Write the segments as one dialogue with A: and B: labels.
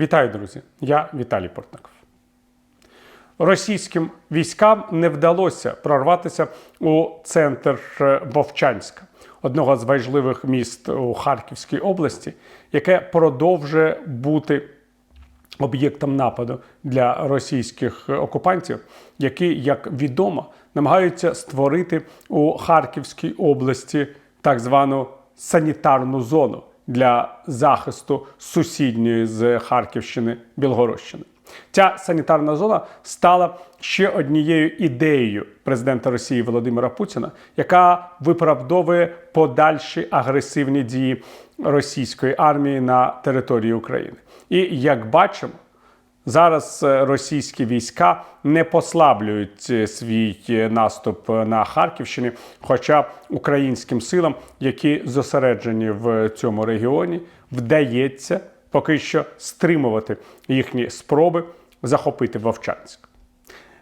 A: Вітаю, друзі! Я Віталій Портников. Російським військам не вдалося прорватися у центр е, Вовчанська, одного з важливих міст у Харківській області, яке продовжує бути об'єктом нападу для російських окупантів, які, як відомо, намагаються створити у Харківській області так звану санітарну зону для захисту сусідньої з Харківщини Білгородщини. Ця санітарна зона стала ще однією ідеєю президента Росії Володимира Путіна, яка виправдовує подальші агресивні дії російської армії на території України. І як бачимо, Зараз е, російські війська не послаблюють е, свій е, наступ на Харківщині, хоча українським силам, які зосереджені в цьому регіоні, вдається поки що стримувати їхні спроби захопити Вовчанськ.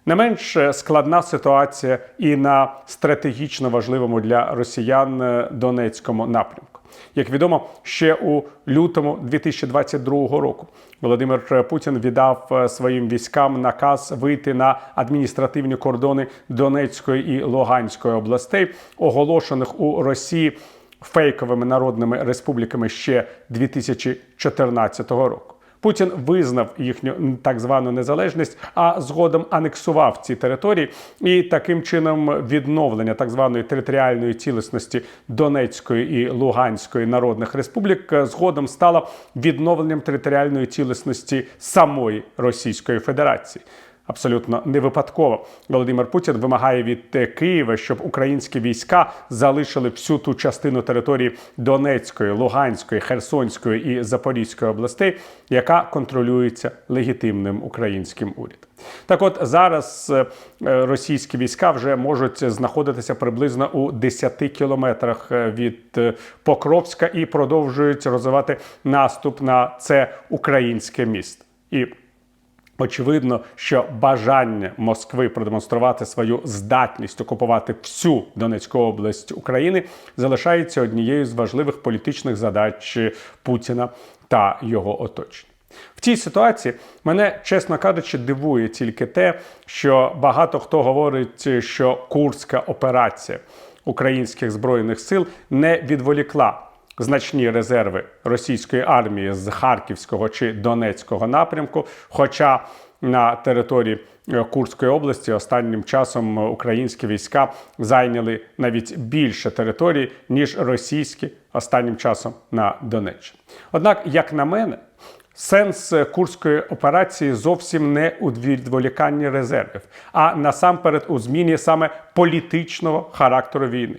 A: Не менш складна ситуація і на стратегічно важливому для росіян Донецькому напрямку. Як відомо, ще у лютому 2022 року Володимир Путін віддав е, своїм військам наказ вийти на адміністративні кордони Донецької і Луганської областей, оголошених у Росії фейковими народними республіками ще 2014 року. Путін визнав їхню так звану незалежність, а згодом анексував ці території, і таким чином відновлення так званої територіальної цілісності Донецької і Луганської народних республік згодом стало відновленням територіальної цілісності самої Російської Федерації. Абсолютно не випадково Володимир Путін вимагає від е, Києва, щоб українські війська залишили всю ту частину території Донецької, Луганської, Херсонської і Запорізької областей, яка контролюється легітимним українським урядом. Так, от зараз е, е, російські війська вже можуть знаходитися приблизно у 10 кілометрах від Покровська і продовжують розвивати наступ на це українське місто. І Очевидно, що бажання Москви продемонструвати свою здатність окупувати всю Донецьку область України залишається однією з важливих політичних задач Путіна та його оточення. В цій ситуації мене, чесно кажучи, дивує тільки те, що багато хто говорить, що Курська операція українських збройних сил не відволікла значні резерви російської армії з Харківського чи Донецького напрямку. Хоча на території е, Курської області останнім часом українські війська зайняли навіть більше територій, ніж російські останнім часом на Донеччині. Однак, як на мене, Сенс курської операції зовсім не у відволіканні резервів, а насамперед у зміні саме політичного характеру війни.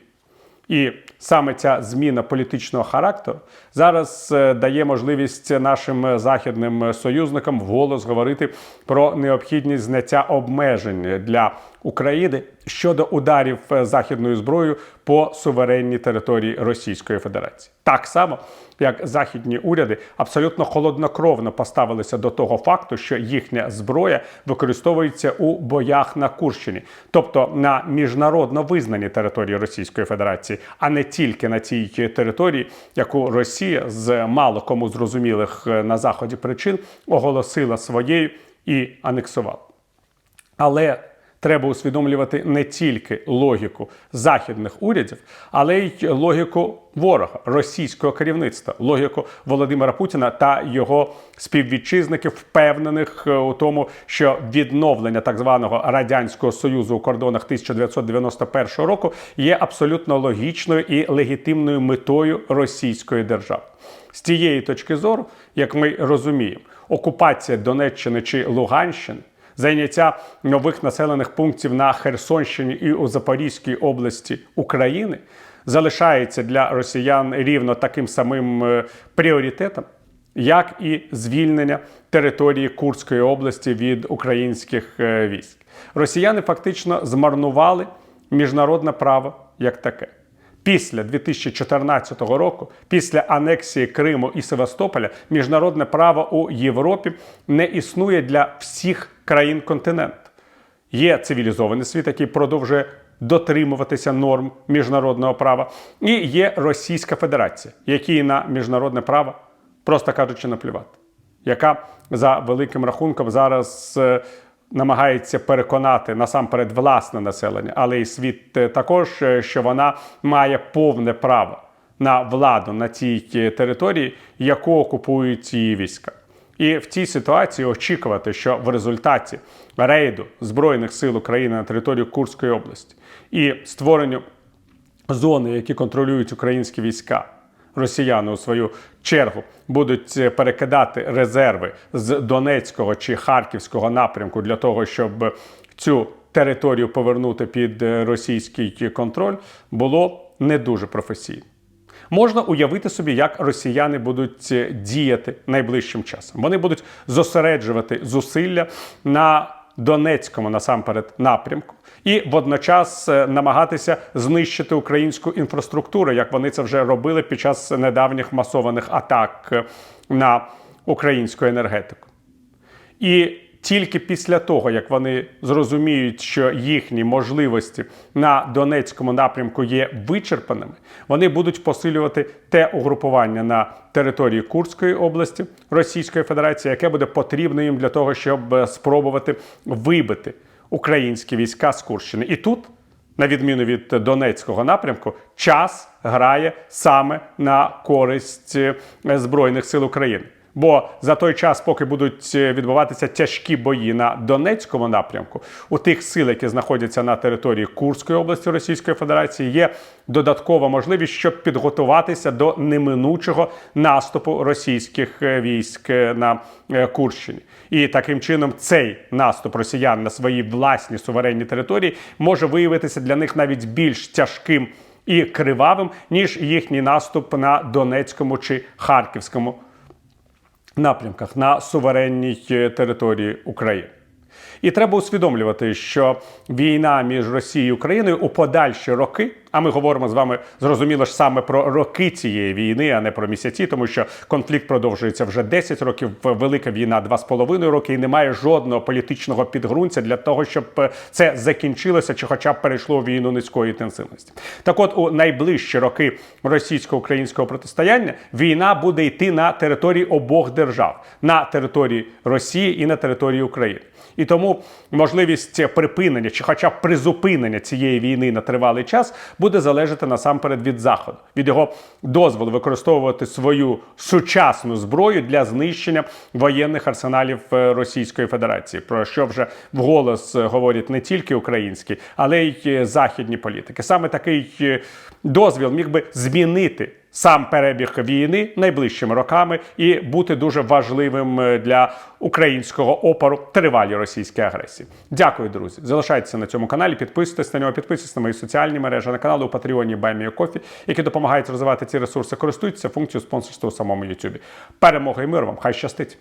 A: І саме ця зміна політичного характеру зараз е, дає можливість нашим західним союзникам вголос говорити про необхідність зняття обмежень для України щодо ударів західною зброєю по суверенній території Російської Федерації. Так само, як західні уряди абсолютно холоднокровно поставилися до того факту, що їхня зброя використовується у боях на Курщині, тобто на міжнародно визнаній території Російської Федерації, а не тільки на цій території, яку Росія з мало кому зрозумілих на заході причин оголосила своєю і анексувала. Але Треба усвідомлювати не тільки логіку західних урядів, але й логіку ворога російського керівництва, логіку Володимира Путіна та його співвітчизників, впевнених е, у тому, що відновлення так званого радянського союзу у кордонах 1991 року є абсолютно логічною і легітимною метою російської держави. З цієї точки зору, як ми розуміємо, окупація Донеччини чи Луганщини зайняття нових населених пунктів на Херсонщині і у Запорізькій області України залишається для росіян рівно таким самим е, пріоритетом, як і звільнення території Курської області від українських е, військ. Росіяни фактично змарнували міжнародне право як таке. Після 2014 року, після анексії Криму і Севастополя, міжнародне право у Європі не існує для всіх країн континенту. Є цивілізований світ, який продовжує дотримуватися норм міжнародного права, і є Російська Федерація, якій на міжнародне право, просто кажучи, наплювати. яка за великим рахунком зараз е, намагається переконати насамперед власне населення, але й світ е, також, е, що вона має повне право на владу на тій е, території, яку окупують її війська. І в цій ситуації очікувати, що в результаті рейду Збройних сил України на територію Курської області і створенню зони, які контролюють українські війська, росіяни у свою чергу будуть е, перекидати резерви з Донецького чи Харківського напрямку для того, щоб цю територію повернути під е, російський контроль, було не дуже професійно. Можна уявити собі, як росіяни будуть е, діяти найближчим часом. Вони будуть зосереджувати зусилля на Донецькому насамперед напрямку, і водночас е, намагатися знищити українську інфраструктуру, як вони це вже робили під час недавніх масованих атак е, на українську енергетику. І тільки після того, як вони зрозуміють, що їхні можливості на Донецькому напрямку є вичерпаними, вони будуть посилювати те угрупування на території Курської області Російської Федерації, яке буде потрібно їм для того, щоб е, спробувати вибити українські війська з Курщини. І тут. На відміну від Донецького напрямку, час грає саме на користь е, Збройних сил України. Бо за той час, поки будуть е, відбуватися тяжкі бої на Донецькому напрямку, у тих сил, які знаходяться на території Курської області Російської Федерації, є додаткова можливість, щоб підготуватися до неминучого наступу російських е, військ е, на Курщині. І таким чином цей наступ росіян на свої власні суверенні території може виявитися для них навіть більш тяжким і кривавим, ніж їхній наступ на Донецькому чи Харківському напрямках на суверенній е, території України. І треба усвідомлювати, що війна між Росією і Україною у подальші роки, а ми говоримо з вами зрозуміло ж саме про роки цієї війни, а не про місяці, тому що конфлікт продовжується вже 10 років. Велика війна 2,5 роки, і немає жодного політичного підґрунтя для того, щоб е, це закінчилося чи, хоча б перейшло в війну низької інтенсивності. Так, от у найближчі роки російсько-українського протистояння війна буде йти на території обох держав на території Росії і на території України. І тому можливість припинення чи, хоча б призупинення цієї війни на тривалий час буде залежати насамперед від заходу, від його дозволу використовувати свою сучасну зброю для знищення воєнних арсеналів е, Російської Федерації, про що вже вголос е, говорять не тільки українські, але й е, західні політики. Саме такий дозвіл міг би змінити сам перебіг війни найближчими роками і бути дуже важливим е, для українського опору тривалі російській агресії. Дякую, друзі. Залишайтеся на цьому каналі, підписуйтесь на нього, підписуйтесь на мої соціальні мережі, на канали у Патреоні Баймія Кофі, які допомагають розвивати ці ресурси. Користуйтеся функцією спонсорства у самому Ютубі. Перемога і мир вам! Хай щастить!